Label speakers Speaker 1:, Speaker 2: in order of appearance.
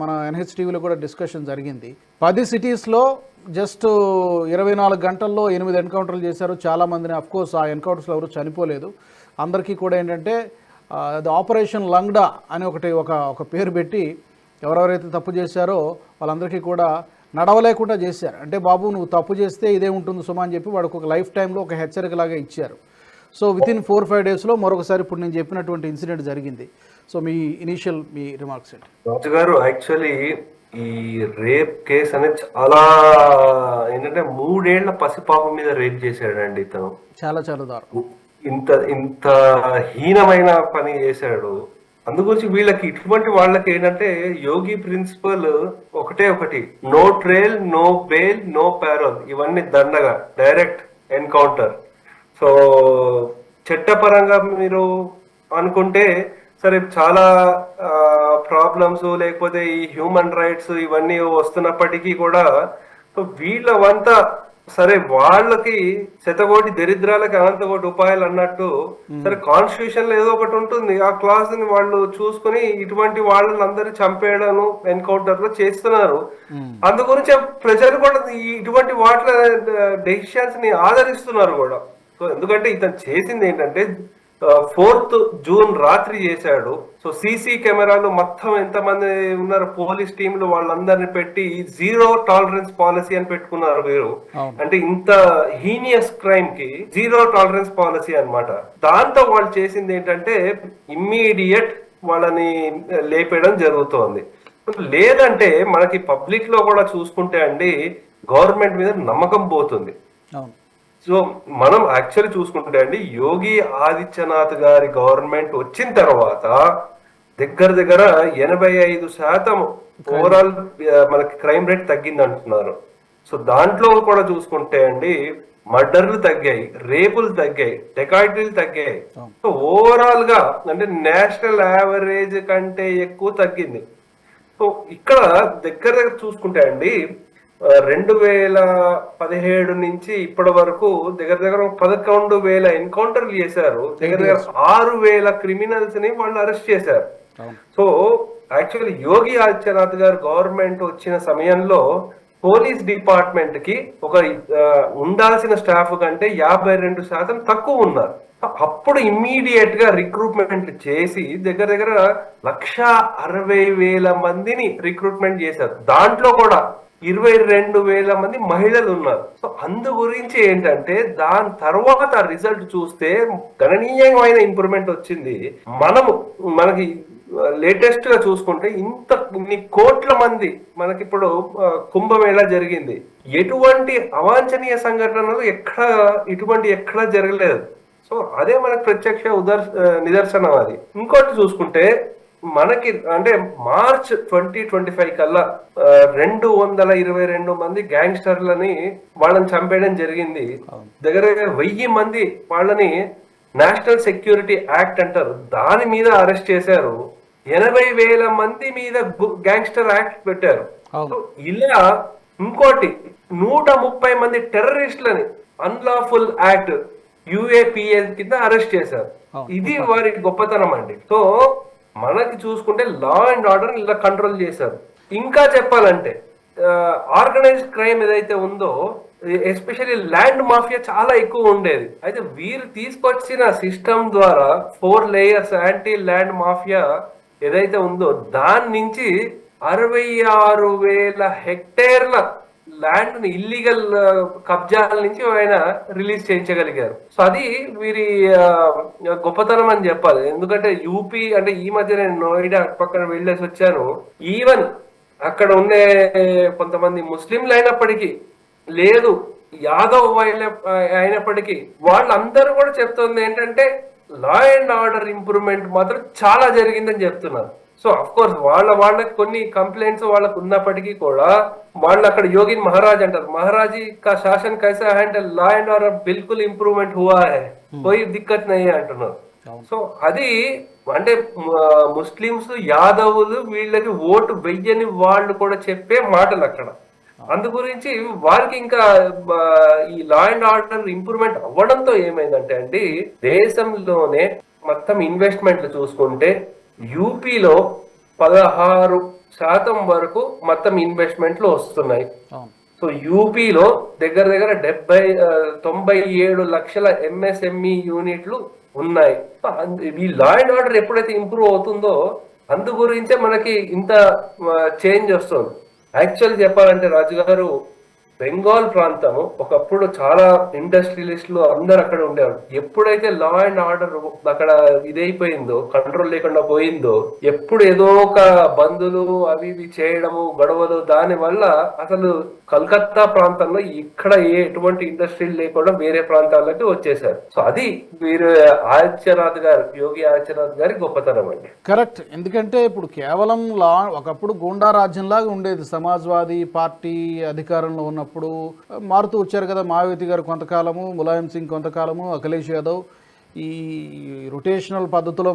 Speaker 1: మన ఎన్హెచ్టీవీలో కూడా డిస్కషన్ జరిగింది. పది సిటీస్లో జస్ట్ ఇరవై నాలుగు గంటల్లో ఎనిమిది ఎన్కౌంటర్లు చేశారు. చాలామందిని అఫ్కోర్స్ ఆ ఎన్కౌంటర్స్లో ఎవరు చనిపోలేదు. అందరికీ కూడా ఏంటంటే అది ఆపరేషన్ లంగ్డా అని ఒకటి ఒక ఒక పేరు పెట్టి ఎవరెవరైతే తప్పు చేశారో వాళ్ళందరికీ కూడా నడవలేకుండా చేశారు. అంటే బాబు నువ్వు తప్పు చేస్తే ఇదే ఉంటుంది సుమా అని చెప్పి వాడికి ఒక లైఫ్ టైంలో ఒక హెచ్చరికలాగా ఇచ్చారు. So within four five డేస్లో మరొకసారి ఇప్పుడు నేను చెప్పినటువంటి ఇన్సిడెంట్ జరిగింది. సో మీ ఇనీషియల్ మీ రిమార్క్స్ ఏంటి?
Speaker 2: రాజు గారు యాక్చువల్లీ ఈ రేప్ కేసు అనేది చాలా ఏంటంటే మూడేళ్ళ పసిపాప మీద రేప్ చేశాడండి ఇతను.
Speaker 1: చాలా చాలా దారుణం.
Speaker 2: ఇంత ఇంత హీనమైన పని చేశాడు. అందుగురించి వీళ్ళకి ఇటువంటి వాళ్ళకి ఏంటంటే యోగి ప్రిన్సిపల్ ఒకటే ఒకటి no trial no bail no parole ఇవన్నీ దండగా డైరెక్ట్ ఎన్కౌంటర్. సో చట్టపరంగా మీరు అనుకుంటే సరే చాలా ప్రాబ్లమ్స్ లేకపోతే ఈ హ్యూమన్ రైట్స్ ఇవన్నీ వస్తున్నప్పటికీ కూడా సో వీళ్ళవంతా సరే వాళ్ళకి శతకోటి దరిద్రాలకి అనంతకోటి ఉపాయాలు అన్నట్టు సరే కాన్స్టిట్యూషన్లో ఏదో ఒకటి ఉంటుంది. ఆ క్లాస్ని వాళ్ళు చూసుకుని ఇటువంటి వాళ్ళని అందరు చంపేయడం ఎన్కౌంటర్లో చేస్తున్నారు. అందు గురించి ప్రజలు కూడా ఇటువంటి వాటిల డెసిషన్స్ని ఆదరిస్తున్నారు కూడా. సో ఎందుకంటే ఇతను చేసింది ఏంటంటే ఫోర్త్ జూన్ రాత్రి చేశాడు. సో సీసీ కెమెరాలు మొత్తం ఎంతమంది ఉన్నారు? పోలీస్ టీంలు వాళ్ళందరిని పెట్టి జీరో టాలరెన్స్ పాలసీ అని పెట్టుకున్నారు మీరు
Speaker 1: అవును.
Speaker 2: అంటే ఇంత హీనియస్ క్రైమ్కి జీరో టాలరెన్స్ పాలసీ అన్నమాట. దాంతో వాళ్ళు చేసింది ఏంటంటే ఇమ్మీడియట్ వాళ్ళని లేపేయడం జరుగుతోంది. లేదంటే మనకి పబ్లిక్లో కూడా చూసుకుంటే అండి గవర్నమెంట్ మీద నమ్మకం పోతుంది. సో మనం యాక్చువల్లీ చూసుకుంటే అండి యోగి ఆదిత్యనాథ్ గారి గవర్నమెంట్ వచ్చిన తర్వాత దగ్గర దగ్గర ఎనభై ఐదు శాతం ఓవరాల్ మనకి క్రైమ్ రేట్ తగ్గింది అంటున్నారు సో దాంట్లో కూడా చూసుకుంటే అండి మర్డర్లు తగ్గాయి రేపులు తగ్గాయి డెకాయిటీలు తగ్గాయి. సో ఓవరాల్గా అంటే నేషనల్ యావరేజ్ కంటే ఎక్కువ తగ్గింది. సో ఇక్కడ దగ్గర దగ్గర చూసుకుంటే అండి రెండు వేల పదిహేడు నుంచి ఇప్పటి వరకు దగ్గర దగ్గర పదకొండు వేల ఎన్కౌంటర్లు చేశారు. దగ్గర దగ్గర ఆరు వేల క్రిమినల్స్ని వాళ్ళు అరెస్ట్ చేశారు. సో యాక్చువల్లీ యోగి ఆదిత్యనాథ్ గారు గవర్నమెంట్ వచ్చిన సమయంలో పోలీస్ డిపార్ట్మెంట్కి ఒక ఉండాల్సిన స్టాఫ్ కంటే యాభై రెండు శాతం తక్కువ ఉన్నారు. అప్పుడు ఇమ్మీడియట్గా రిక్రూట్మెంట్ చేసి దగ్గర దగ్గర లక్ష అరవై వేల మందిని రిక్రూట్మెంట్ చేశారు. దాంట్లో కూడా ఇరవై రెండు వేల మంది మహిళలు ఉన్నారు సో అందు గురించి ఏంటంటే దాని తర్వాత రిజల్ట్ చూస్తే గణనీయమైన ఇంప్రూవ్మెంట్ వచ్చింది. మనము మనకి లేటెస్ట్గా చూసుకుంటే ఇంత ఇన్ని కోట్ల మంది మనకి ఇప్పుడు కుంభమేళా జరిగింది. ఎటువంటి అవాంఛనీయ సంఘటనలు ఎక్కడ ఇటువంటి ఎక్కడ జరగలేదు. సో అదే మనకు ప్రత్యక్ష ఉదర్ నిదర్శనం అది. ఇంకోటి చూసుకుంటే మనకి అంటే మార్చ్ ట్వంటీ ట్వంటీ ఫైవ్ కల్లా రెండు వందల ఇరవై రెండు మంది గ్యాంగ్స్టర్లని వాళ్ళని చంపేయడం జరిగింది. దగ్గర వెయ్యి మంది వాళ్ళని నేషనల్ సెక్యూరిటీ యాక్ట్ అంటారు. దాని మీద అరెస్ట్ చేశారు. ఎనభై వేల మంది మీద గ్యాంగ్స్టర్ యాక్ట్ పెట్టారు. ఇలా ఇంకోటి నూట ముప్పై మంది టెర్రరిస్టులని అన్లాఫుల్ యాక్ట్ యుఏపిఏ కింద అరెస్ట్ చేశారు. ఇది వారి గొప్పతనం అండి. సో మనకి చూసుకుంటే లా అండ్ ఆర్డర్ ఇలా కంట్రోల్ చేశారు. ఇంకా చెప్పాలంటే ఆర్గనైజ్డ్ క్రైమ్ ఏదైతే ఉందో ఎస్పెషల్లీ ల్యాండ్ మాఫియా చాలా ఎక్కువ ఉండేది. అయితే వీరు తీసుకొచ్చిన సిస్టమ్ ద్వారా four layers anti land mafia ఏదైతే ఉందో దాని నుంచి అరవై ఆరు వేల హెక్టేర్ల ల్యాండ్ని ఇల్లీగల్ కబ్జాల నుంచి ఆయన రిలీజ్ చేయించగలిగారు. సో అది వీరి గొప్పతనం అని చెప్పాలి. ఎందుకంటే యూపీ అంటే ఈ మధ్య నేను నోయిడా పక్కన వెళ్ళేసి వచ్చాను ఈవెన్ అక్కడ ఉండే కొంతమంది ముస్లింలు అయినప్పటికీ లేదు యాదవ్ అయినప్పటికీ వాళ్ళందరూ కూడా చెప్తుంది ఏంటంటే లా అండ్ ఆర్డర్ ఇంప్రూవ్మెంట్ మాత్రం చాలా జరిగిందని చెప్తున్నారు. సో అఫ్ కోర్స్ వాళ్ళ వాళ్ళకి కొన్ని కంప్లైంట్స్ వాళ్ళకు ఉన్నప్పటికీ కూడా వాళ్ళు అక్కడ యోగిన్ మహారాజ్ అంటారు. మహారాజీ కా శాసన్ కైసా అంటే లా అండ్ ఆర్డర్ బిల్కుల్ ఇంప్రూవ్మెంట్ హువా హై. కోయి దిక్కత్ నయ్యే అంటున్నారు. సో అది అంటే మ- ముస్లిమ్స్ యాదవులు వీళ్ళకి ఓటు వెయ్యని వాళ్ళు కూడా చెప్పే మాటలు అక్కడ. అందు గురించి వారికి ఇంకా ఈ లా అండ్ ఆర్డర్ ఇంప్రూవ్మెంట్ అవ్వడంతో ఏమైందంటే అండి దేశంలోనే మొత్తం ఇన్వెస్ట్మెంట్లు చూసుకుంటే యూపీలో పదహారు శాతం వరకు మొత్తం ఇన్వెస్ట్మెంట్లు వస్తున్నాయి. సో యూపీలో దగ్గర దగ్గర డెబ్బై తొంభై ఏడు లక్షల ఎంఎస్ఎంఈ యూనిట్లు ఉన్నాయి. ఈ లా అండ్ ఆర్డర్ ఎప్పుడైతే ఇంప్రూవ్ అవుతుందో అందు గురించే మనకి ఇంత చేంజ్ వస్తుంది. యాక్చువల్ చెప్పాలంటే రాజు గారు బెంగాల్ ప్రాంతము ఒకప్పుడు చాలా ఇండస్ట్రియలిస్టులు అందరు అక్కడ ఉండేవారు ఎప్పుడైతే లా అండ్ ఆర్డర్ అక్కడ ఇదైపోయిందో కంట్రోల్ లేకుండా పోయిందో ఎప్పుడు ఏదో ఒక బంధులు అవి ఇవి చేయడము గొడవలు దాని వల్ల అసలు కలకత్తా ప్రాంతంలో ఇక్కడ ఏ ఎటువంటి ఇండస్ట్రీ లేకుండా వేరే ప్రాంతాలకి వచ్చేసారు. సో అది వీరు ఆదిత్యనాథ్ గారు యోగి ఆదిత్యనాథ్ గారి గొప్పతనం అండి.
Speaker 1: కరెక్ట్ ఎందుకంటే ఇప్పుడు కేవలం లా ఒకప్పుడు గూండా రాజ్యంలాగా ఉండేది. సమాజ్వాదీ పార్టీ అధికారంలో ఉన్న ఉన్నప్పుడు మారుతూ వచ్చారు కదా మాయావతి గారు కొంతకాలము ములాయం సింగ్ కొంతకాలము అఖిలేష్ యాదవ్. ఈ రొటేషనల్ పద్ధతిలో